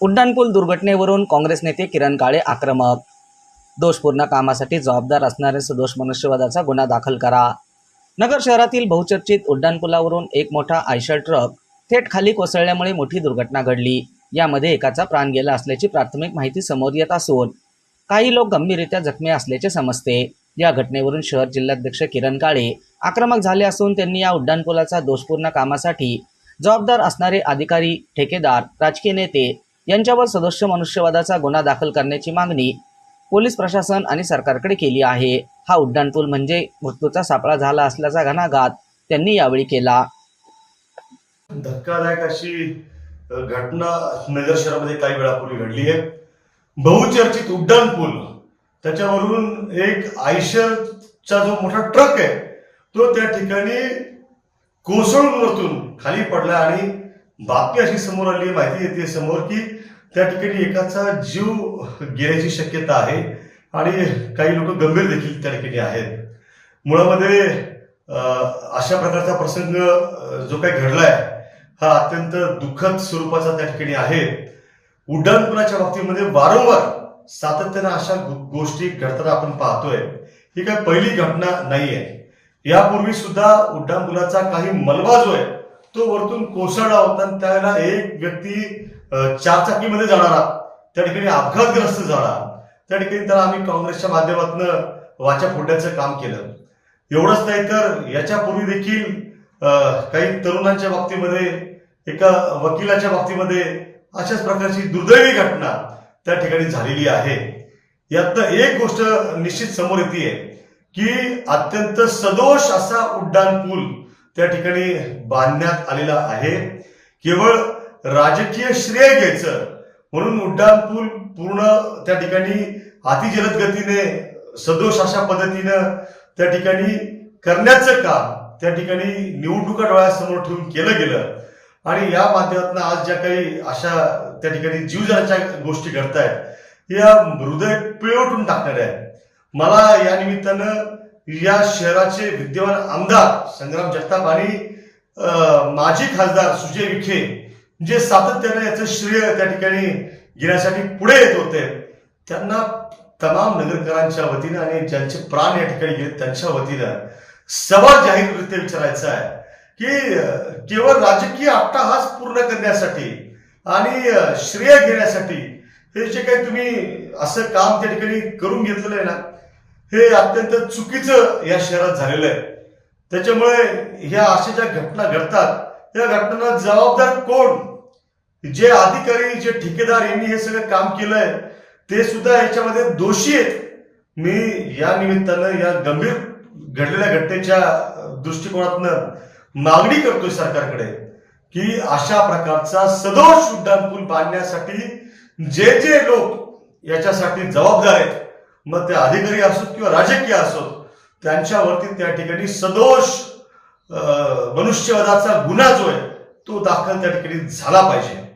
उड्डाणपूल दुर्घटनेवरून काँग्रेस नेते किरण काळे आक्रमक. दोषपूर्ण कामासाठी जबाबदार असणारे सदोष मनुष्यवादाचा गुन्हा दाखल करा. नगर शहरातील बहुचर्चित उड्डाणपुलावरून एक मोठा आयशर ट्रक थेट खाली कोसळल्यामुळे मोठी दुर्घटना घडली. यामध्ये एकाचा प्राण गेला असल्याची प्राथमिक माहिती समोर येत असून काही लोक गंभीररित्या जखमी असल्याचे समजते. या घटनेवरून शहर जिल्हाध्यक्ष किरण काळे आक्रमक झाले असून त्यांनी या उड्डाणपुलाचा दोषपूर्ण कामासाठी जबाबदार असणारे अधिकारी ठेकेदार राजकीय नेते यांच्यावर सदस्य मनुष्यवादाचा गुन्हा दाखल करण्याची मागणी पोलीस प्रशासन आणि सरकारकडे केली आहे. हा उड्डाणपूल म्हणजे मृत्यूचा सापळा झाला असल्याचा घणाघात त्यांनी यावेळी केला. धक्कादायक अशी घटना नगर शहरामध्ये काही वेळापूर्वी घडली आहे. बहुचर्चित उड्डाणपूल त्याच्यावरून एक आयशरचा जो मोठा ट्रक आहे तो त्या ठिकाणी कोसळून वरतून खाली पडला आणि बातमी अशी समोर आली आहे, माहिती येते समोर की त्या ठिकाणी एकाचा जीव गेल्याची शक्यता आहे आणि काही लोक गंभीर देखील त्या ठिकाणी आहेत. मुळामध्ये अशा प्रकारचा प्रसंग जो काही घडलाय हा अत्यंत दुःखद स्वरूपाचा त्या ठिकाणी आहे. उड्डाणपुलाच्या बाबतीमध्ये वारंवार सातत्यानं अशा गो- गोष्टी घडताना आपण पाहतोय. ही काय पहिली घटना नाहीये. यापूर्वी सुद्धा उड्डाणपुलाचा काही मलबा जो आहे तो वरतून कोसळला होता आणि त्यावेळेला एक व्यक्ती चारचाकीमध्ये जाणारा. त्या ठिकाणी अपघातग्रस्त झाला. त्या ठिकाणी त्याला आम्ही काँग्रेसच्या माध्यमातून वाचा फोडण्याचं काम केलं. एवढंच नाही तर याच्यापूर्वी देखील काही तरुणांच्या बाबतीमध्ये एका वकिलाच्या बाबतीमध्ये अशाच प्रकारची दुर्दैवी घटना त्या ठिकाणी झालेली आहे. यातनं एक गोष्ट निश्चित समोर येते की अत्यंत सदोष असा उड्डाण पूल त्या ठिकाणी बांधण्यात आलेला आहे. केवळ राजकीय श्रेय घ्यायचं. म्हणून उड्डाण पूल पूर्ण त्या ठिकाणी अतिजलद गतीने सदोष अशा पद्धतीनं त्या ठिकाणी करण्याचं काम त्या ठिकाणी निवडणुका डोळ्यासमोर ठेवून केलं गेलं. आणि या माध्यमातून आज ज्या काही अशा त्या ठिकाणी जीवजाच्या गोष्टी घडतायत या हृदय पिळवटून टाकणार आहे मला या निमित्तानं या शहराचे विद्यमान आमदार संग्राम जगताप आणि माजी खासदार सुजय विखे जे सातत्याने याचं श्रेय त्या ठिकाणी घेण्यासाठी पुढे येत होते त्यांना तमाम नगरकरांच्या वतीनं आणि ज्यांचे प्राण या ठिकाणी गेले त्यांच्या वतीनं सवाल जाहीररित्या विचारायचा आहे की केवळ राजकीय अट्टाहास पूर्ण करण्यासाठी आणि श्रेय घेण्यासाठी हे जे काही तुम्ही असं काम त्या ठिकाणी करून घेतलेलं आहे ना हे अत्यंत चुकीचं या शहरात झालेलं आहे. त्याच्यामुळे ह्या अशा ज्या घटना घडतात या घटनांना जबाबदार कोण? जे अधिकारी जे ठेकेदार यांनी हे सगळं काम केलंय ते सुद्धा याच्यामध्ये दोषी आहेत. मी या निमित्तानं या गंभीर घडलेल्या घटनेच्या दृष्टिकोनातनं मागणी करतोय सरकारकडे की अशा प्रकारचा सदोष उड्डाण पूल बांधण्यासाठी जे जे लोक याच्यासाठी जबाबदार आहेत मग ते अधिकारी असोत किंवा राजकीय असोत त्यांच्यावरती त्या ठिकाणी सदोष मनुष्यवादाचा मनुष्यवधाचा गुन्हा जो आहे तो दाखल त्या ठिकाणी झाला पाहिजे.